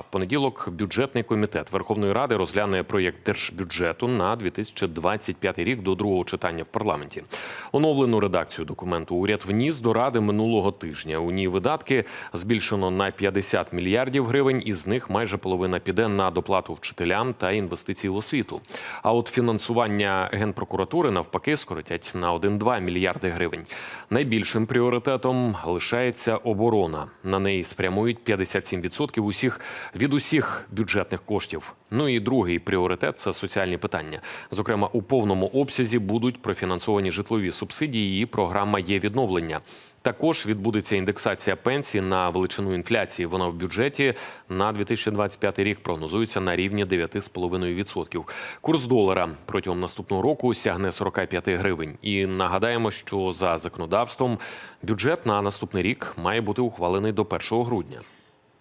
В понеділок бюджетний комітет Верховної Ради розгляне проєкт держбюджету на 2025 рік до другого читання в парламенті. Оновлену редакцію документу уряд вніс до ради минулого тижня. У ній видатки збільшено на 50 мільярдів гривень, із них майже половина піде на доплату вчителям та інвестиції в освіту. А от фінансування генпрокуратури навпаки скоротять на 1-2 мільярди гривень. Найбільшим пріоритетом лишається оборона. На неї спрямують 57% усіх від усіх бюджетних коштів. Ну і другий пріоритет це соціальні питання. Зокрема, у повному обсязі будуть профінансовані житлові субсидії. і програма є відновлення. Також відбудеться індексація пенсій на величину інфляції. Вона в бюджеті на 2025 рік прогнозується на рівні 9,5%. Курс долара протягом наступного року сягне 45 гривень. І нагадаємо, що за законодавством бюджет на наступний рік має бути ухвалений до 1 грудня.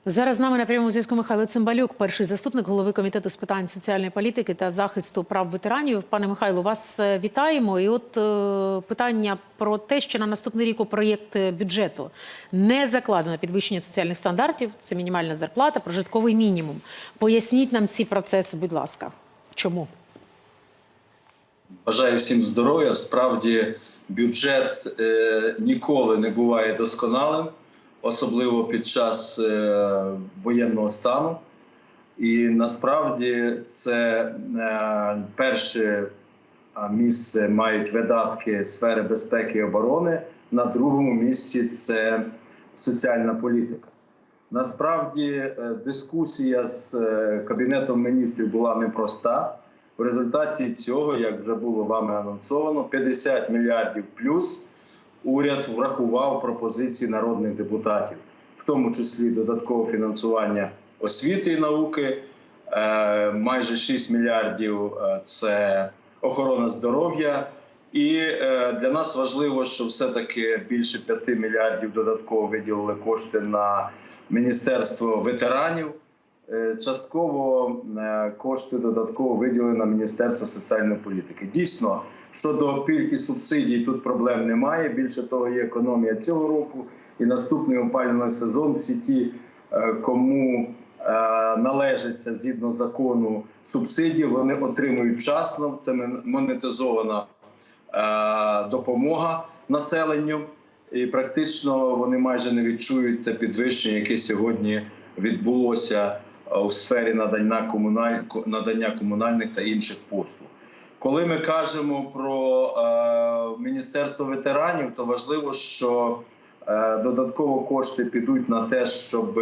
Зараз з нами на прямому зв'язку Михайло Цимбалюк, перший заступник голови комітету з питань соціальної політики та захисту прав ветеранів. Пане Михайло, вас е, вітаємо. І от е, питання про те, що на наступний рік у проєкт бюджету не закладено підвищення соціальних стандартів. Це мінімальна зарплата, прожитковий мінімум. Поясніть нам ці процеси, будь ласка. Чому? Бажаю всім здоров'я. Справді бюджет е, ніколи не буває досконалим, особливо під час е, воєнного стану. І насправді це е, перше місце мають видатки сфери безпеки і оборони. На другому місці це соціальна політика. Насправді е, дискусія з кабінетом міністрів була непроста. В результаті цього, як вже було вами анонсовано, 50 мільярдів плюс уряд врахував пропозиції народних депутатів, в тому числі додаткове фінансування освіти і науки, е, майже 6 мільярдів е, це охорона здоров'я. І е, для нас важливо, що все-таки більше 5 мільярдів додатково виділили кошти на Міністерство ветеранів. Частково кошти додатково виділені на Міністерство соціальної політики. Дійсно, щодо пільг субсидій, тут проблем немає. Більше того, є економія цього року і наступний опалювальний сезон. Всі ті, е, кому е, належиться згідно закону субсидії, вони отримують вчасно. Це монетизована е, допомога населенню, і практично вони майже не відчують те підвищення, яке сьогодні відбулося у сфері надання комунальних та інших послуг. Коли ми кажемо про е, Міністерство ветеранів, то важливо, що е, додатково кошти підуть на те, щоб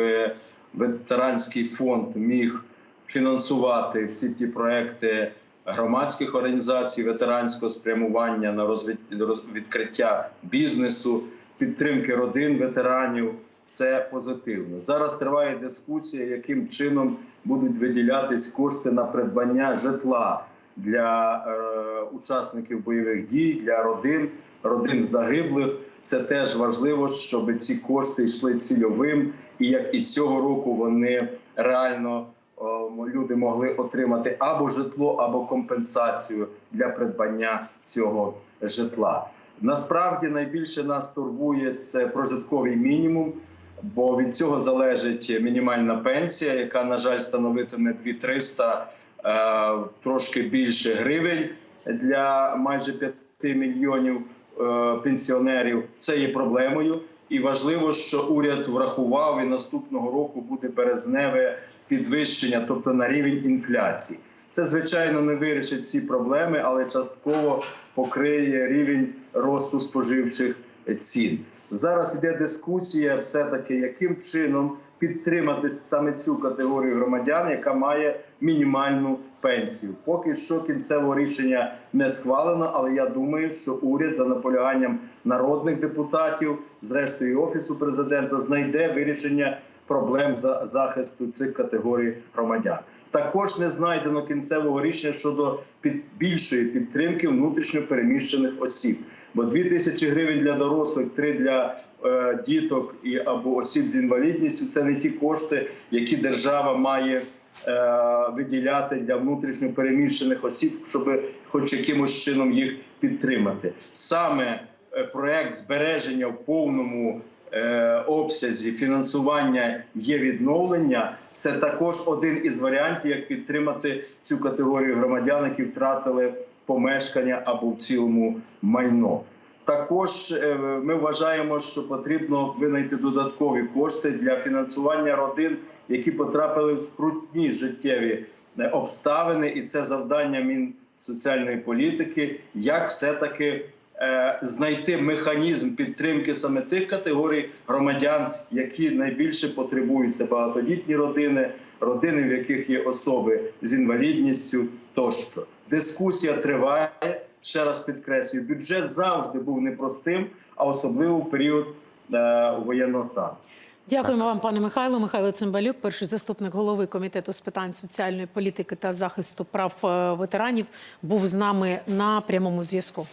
ветеранський фонд міг фінансувати всі ті проекти громадських організацій ветеранського спрямування на розвит- відкриття бізнесу, підтримки родин ветеранів. Це позитивно. Зараз триває дискусія, яким чином будуть виділятись кошти на придбання житла для е, учасників бойових дій, для родин, родин загиблих. Це теж важливо, щоб ці кошти йшли цільовим, і як і цього року вони реально о, люди могли отримати або житло, або компенсацію для придбання цього житла. Насправді найбільше нас турбує це прожитковий мінімум, бо від цього залежить мінімальна пенсія, яка, на жаль, становитиме 2300 е, трошки більше гривень для майже 5 мільйонів е, пенсіонерів. Це є проблемою. І важливо, що уряд врахував і наступного року буде березневе підвищення, тобто на рівень інфляції. Це звичайно не вирішить ці проблеми, але частково покриє рівень росту споживчих цін. Зараз йде дискусія, все таки, яким чином підтримати саме цю категорію громадян, яка має мінімальну пенсію. Поки що кінцевого рішення не схвалено, але я думаю, що уряд за наполяганням народних депутатів, зрештою офісу президента, знайде вирішення проблем за захисту цих категорій громадян. Також не знайдено кінцевого рішення щодо під більшої підтримки внутрішньо переміщених осіб. Бо 2 тисячі гривень для дорослих, 3 для діток і або осіб з інвалідністю це не ті кошти, які держава має е, виділяти для внутрішньо переміщених осіб, щоб хоч якимось чином їх підтримати. Саме е, проект збереження в повному е, обсязі фінансування є відновлення. Це також один із варіантів, як підтримати цю категорію громадян, які втратили помешкання або в цілому майно. Також е, ми вважаємо, що потрібно винайти додаткові кошти для фінансування родин, які потрапили в скрутні життєві е, обставини, і це завдання Мінсоціальної політики, як все-таки е, знайти механізм підтримки саме тих категорій громадян, які найбільше потребують. Це багатодітні родини, родини, в яких є особи з інвалідністю тощо. Дискусія триває. Ще раз підкреслюю, бюджет завжди був непростим, а особливо в період е, воєнного стану. Дякуємо вам, пане Михайло. Михайло Цимбалюк, перший заступник голови комітету з питань соціальної політики та захисту прав е, ветеранів, був з нами на прямому зв'язку.